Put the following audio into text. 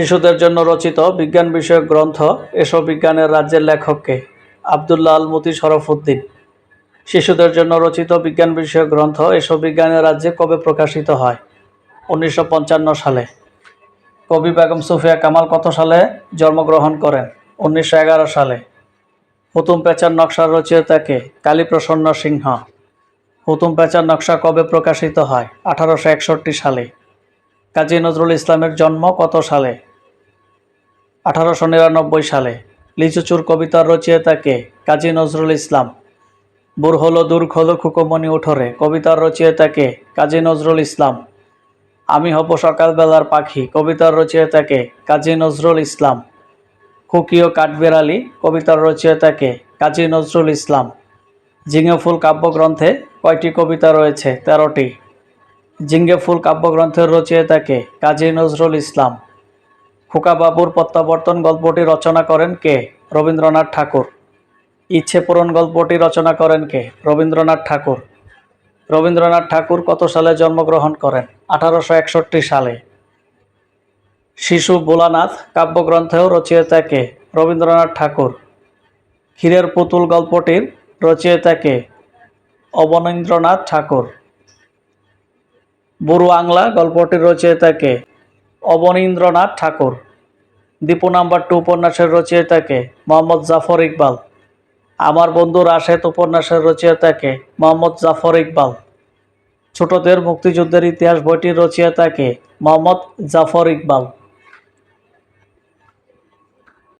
শিশুদের জন্য রচিত বিজ্ঞান বিষয়ক গ্রন্থ এসব বিজ্ঞানের রাজ্যের লেখককে, আবদুল্লাহ আল মতি শরফুদ্দিন শিশুদের জন্য রচিত বিজ্ঞান বিষয়ক গ্রন্থ এসব বিজ্ঞানের রাজ্যে কবে প্রকাশিত হয়? উনিশশো পঞ্চান্ন সালে। কবি বেগম সুফিয়া কামাল কত সালে জন্মগ্রহণ করেন? উনিশশো এগারো সালে। হুতুম পেঁচার নকশার রচয়িতাকে কালীপ্রসন্ন সিংহ। হুতুম পেঁচার নকশা কবে প্রকাশিত হয়? আঠারোশো একষট্টি সালে। কাজী নজরুল ইসলামের জন্ম কত সালে? আঠারোশো নিরানব্বই সালে লিচুচুর কবিতার রচয়িতাকে কাজী নজরুল ইসলাম বুর হলো দূর খুকুমনি উঠোরে কবিতার রচয়িতাকে কাজী নজরুল ইসলাম, আমি হব সকালবেলার পাখি কবিতার রচয়িতাকে কাজী নজরুল ইসলাম খুকিও কাঠবেড়ালি কবিতার রচয়িতাকে কাজী নজরুল ইসলাম জিঙে ফুল কাব্যগ্রন্থে কয়টি কবিতা রয়েছে তেরোটি জিঙ্গে ফুল কাব্যগ্রন্থের রচয়িতাকে কাজী নজরুল ইসলাম খোকাবাবুর প্রত্যাবর্তন গল্পটি রচনা করেন কে? রবীন্দ্রনাথ ঠাকুর। ইচ্ছে পূরণ গল্পটি রচনা করেন কে? রবীন্দ্রনাথ ঠাকুর। রবীন্দ্রনাথ ঠাকুর কত সালে জন্মগ্রহণ করেন? আঠারোশো একষট্টি সালে। শিশু ভোলানাথ কাব্যগ্রন্থেও রচয়িতা কে? রবীন্দ্রনাথ ঠাকুর। ক্ষীরের পুতুল গল্পটির রচয়িতাকে অবনীন্দ্রনাথ ঠাকুর। বুড়ো আংলা গল্পটির রচয়িতাকে অবনীন্দ্রনাথ ঠাকুর। দীপু নাম্বার টু উপন্যাসের রচয়িতাকে মোহাম্মদ জাফর ইকবাল। আমার বন্ধু রাশেদ উপন্যাসের রচয়িতাকে মোহাম্মদ জাফর ইকবাল। ছোটদের মুক্তিযুদ্ধের ইতিহাস বইটির রচয়িতাকে মোহাম্মদ জাফর ইকবাল।